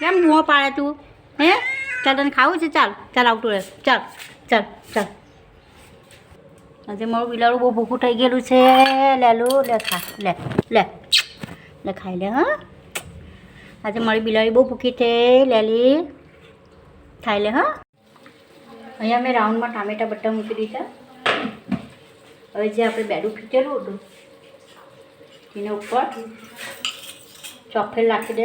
કેમ મોં પાડે તું? હે? ચાલ તને ખાવું છે? ચાલ. ચાલ આવતું રહે ચાલ. ચાલ. ચાલ. આજે મારું બિલાડું બહુ ભૂખું થઈ ગયેલું છે. લે, લો, લે, ખા. લે લે. લે, ખાઈ લે, હા? આજે મારી બિલાડી બહુ ભૂખી છે. લેલી ખાઈ લે, હા? અહીંયા મેં રાઉન્ડમાં ટામેટા બટ્ટા મૂકી દીધા. હવે જે આપણે બેડું ખીચેલું હતું, એના ઉપર ચોફેલ નાખી દે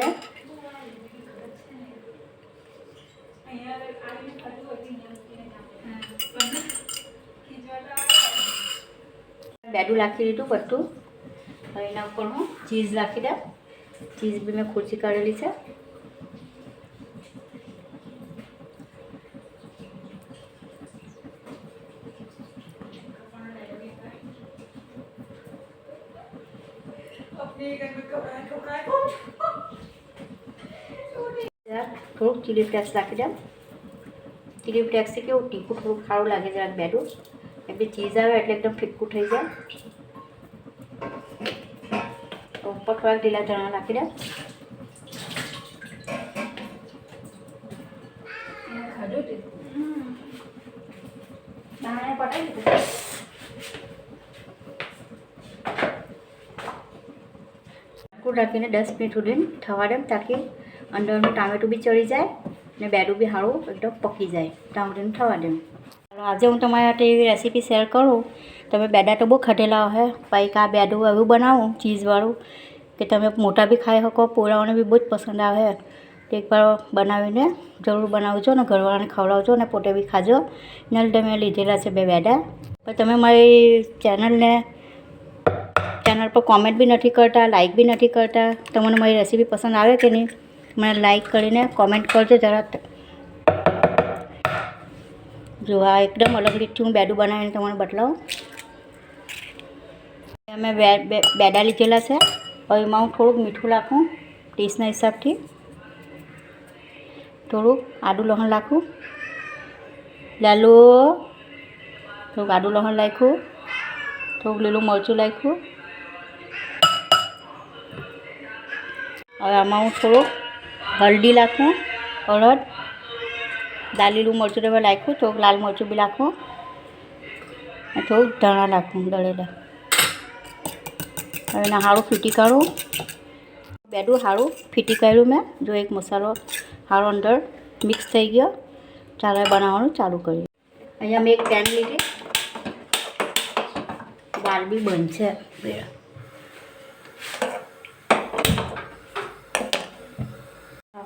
બેડું નાખી દીધું બધું. હવે એના ઉપર હું ચીઝ નાખી દે ચીઝ બી મેં ખુરશી કાઢેલી છે. થોડુંક ચીલી ફ્લેક્સ નાખી દઉં. ચીલી ફ્લેક્સથી કેવું તીખું, થોડુંક સારું લાગે જરાક બેડું. એટલે ચીઝ આવે એટલે એકદમ ફિક્કું થઈ જાય. ઉપર થોડાક ઢીલા ચણા નાખી દે. ઢાંકણું રાખીને દસ મિનિટ સુધી થવા દે તાકી અંદરનું ટામેટું બી ચડી જાય ને બેડું બી સારું એકદમ પકી જાય. ટામેટું થવા દે. ચાલો આજે હું તમારી માટે એવી રેસીપી શેર કરું. તમે બેડા તો બહુ ખટેલા હોય પાઈક આ બેડું, એવું બનાવું, ચીઝવાળું, કે તમે મોટા બી ખાઈ શકો પોરાઓને બી બહુ જ પસંદ આવે એકવાર બનાવીને જરૂર બનાવજો ને ઘરવાળાને ખવડાવજો ને પોતે બી ખાજો. એના તમે લીધેલા છે બે બેડા. પણ તમે મારી ચેનલને, ચેનલ પર કોમેન્ટ બી નથી કરતા લાઇક બી નથી કરતા. તમને મારી રેસીપી પસંદ આવે કે નહીં? મને લાઇક કરીને કોમેન્ટ કરજો જરા જો આ એકદમ અલગ રીતથી હું બેડું બનાવીને તમને બતાવું અમે બેડા લીધેલા છે. હવે એમાં હું થોડુંક મીઠું નાખું, ટેસ્ટના હિસાબથી. થોડુંક આદું લહણ નાખું. લાલો, થોડુંક આદું લહણ નાખ્યું. થોડુંક લીલું મરચું નાખ્યું. હવે આમાં હું થોડુંક હલ્દી નાખું હળદ દાળ, લીલું મરચું તમે નાખ્યું થોડુંક લાલ મરચું બી નાખું. થોડુંક ધાણા નાખું દળેલા. હવે એના સારું ફીટી કાઢું. બેડું સારું ફીટી કાઢ્યું મેં. જો એક મસાલો હાળો અંદર મિક્સ થઈ ગયો. ચાલો બનાવવાનું ચાલુ કર્યું અહીંયા મેં એક પેન લીધી. દાળ બી બનશે.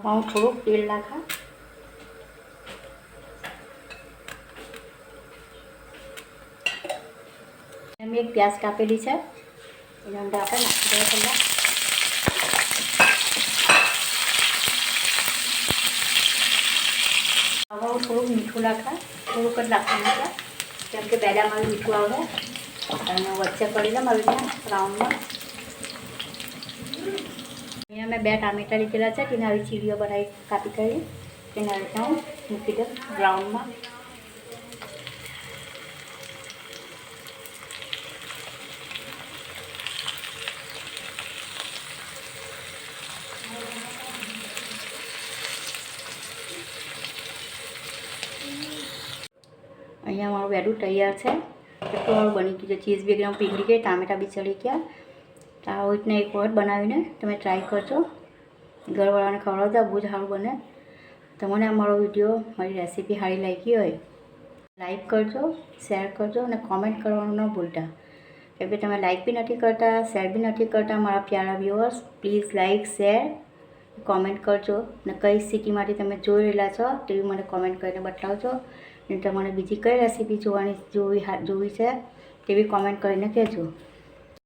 હું થોડુંક તેલ નાખા. મેં એક પ્યાસ કાપેલી છે. એના અંદર આપણે નાખી દઈએ પહેલાં. હવે થોડુંક મીઠું નાખા થોડુંક જ નાખવાનું છે. કેમ કે પહેલાં મારું મીઠું આવે અને વચ્ચે કરી દઉં મારું ત્યાં રાઉન્ડમાં. અહીંયા મેં બે ટામેટા લીધેલા છે. તેને આવી ચીડીઓ બનાવી કાપી કરી તેને આવી હું મૂકી દઉં ગ્રાઉન્ડમાં અહીંયા મારું બેડું તૈયાર છે. એટલું મારું બની ગયું છે. ચીઝ બી એકદમ પીગળી ગઈ, ટામેટા બી ચડી ગયા. તો આવી રીતના એક વખત બનાવીને તમે ટ્રાય કરજો. ઘરવાળાને ખવડાવતા બહુ જ સારું બને. તમને આ મારો વીડિયો મારી રેસીપી સારી લાગી હોય લાઈક કરજો શેર કરજો અને કોમેન્ટ કરવાનું ન ભૂલતા. કેમ કે તમે લાઈક બી નથી કરતા શેર બી નથી કરતા, મારા પ્યારા viewers please like share comment કરજો. અને કઈ સિટીમાંથી તમે જોઈ રહેલા છો તે મને કોમેન્ટ કરીને બતાવજો. અને તમારે બીજી કઈ રેસીપી જોવાની જોવી જોવી છે તેવી કોમેન્ટ કરીને કહેજો.